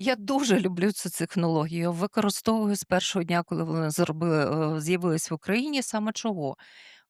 Я дуже люблю цю технологію. Використовую з першого дня, коли вони зробили е, з'явились в Україні. Саме чого?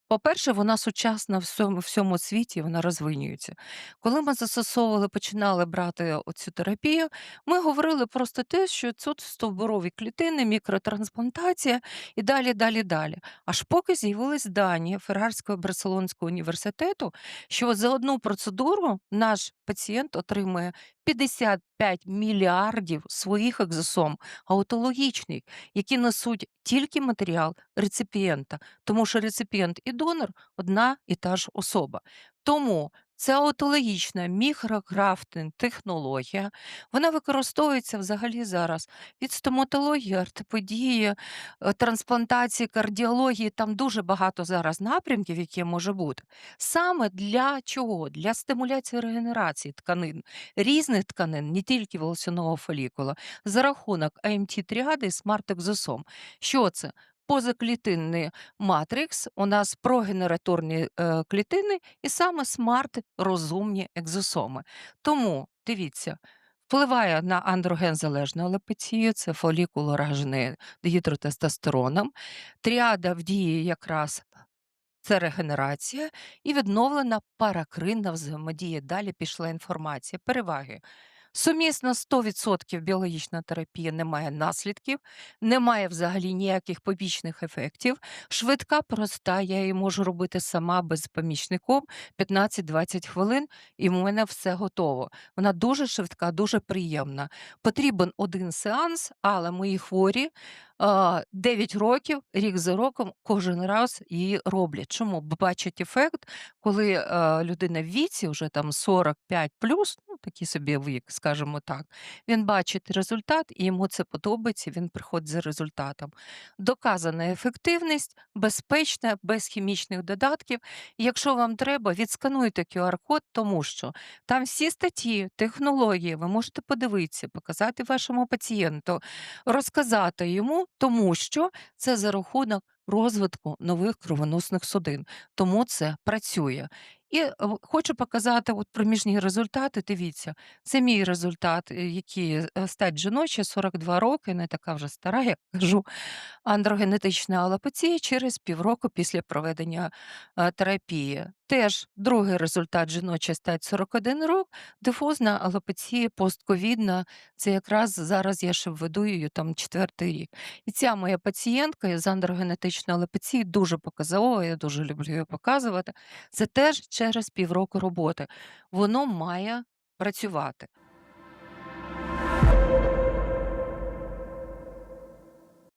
По-перше, вона сучасна в всьому світі, вона розвинюється. Коли ми застосовували, починали брати оцю терапію, ми говорили просто те, що тут стовбурові клітини, мікротрансплантація і далі, далі, далі. Аж поки з'явились дані Феррарського Барселонського університету, що за одну процедуру наш пацієнт отримує 55 мільярдів своїх екзосом аутологічних, які несуть тільки матеріал реципієнта тому що реципієнт і донор одна і та ж особа. Тому це аутологічна мікрографтинг технологія. Вона використовується взагалі зараз від стоматології, ортопедії, е, трансплантації, кардіології. Там дуже багато зараз напрямків, які може бути. Саме для чого? Для стимуляції регенерації тканин, різних тканин, не тільки волосяного фолікула, за рахунок АМТ-тріади і смарт-екзосом. Що це? Позаклітинний матрикс, у нас прогенераторні е, клітини і саме смарт-розумні екзосоми. Тому дивіться, впливає на андроген-залежну алопецію, це фолікул уражений гідротестостероном. Тріада в дії якраз це регенерація і відновлена паракринна взаємодія. Далі пішла інформація. Переваги. Сумісна 100% біологічна терапія не має наслідків, немає взагалі ніяких побічних ефектів. Швидка, проста, я її можу робити сама без помічником 15-20 хвилин, і в мене все готово. Вона дуже швидка, дуже приємна. Потрібен один сеанс, але мої хворі 9 років, рік за роком, кожен раз її роблять. Чому? Бачать ефект, коли е, людина в віці, вже там 45 плюс, ну такий собі вік, скажімо так, він бачить результат і йому це подобається, він приходить за результатом. Доказана ефективність, безпечна, без хімічних додатків. Якщо вам треба, відскануйте QR-код, тому що там всі статті, технології, ви можете подивитися, показати вашому пацієнту, розказати йому, тому що це за рахунок розвитку нових кровоносних судин. Тому це працює. І е, хочу показати от проміжні результати. Дивіться, це мій результат, е, який е, стать жіноча, 42 роки, не така вже стара, як кажу, андрогенетична алопеція через півроку після проведення е, терапії. Теж другий результат жіноча стать 41 рок, дифузна алопеція постковідна. Це якраз зараз я ще введу її там четвертий рік. І ця моя пацієнтка з андрогенетичної алопеції дуже показова, я дуже люблю її показувати. Це теж через півроку роботи. Воно має працювати.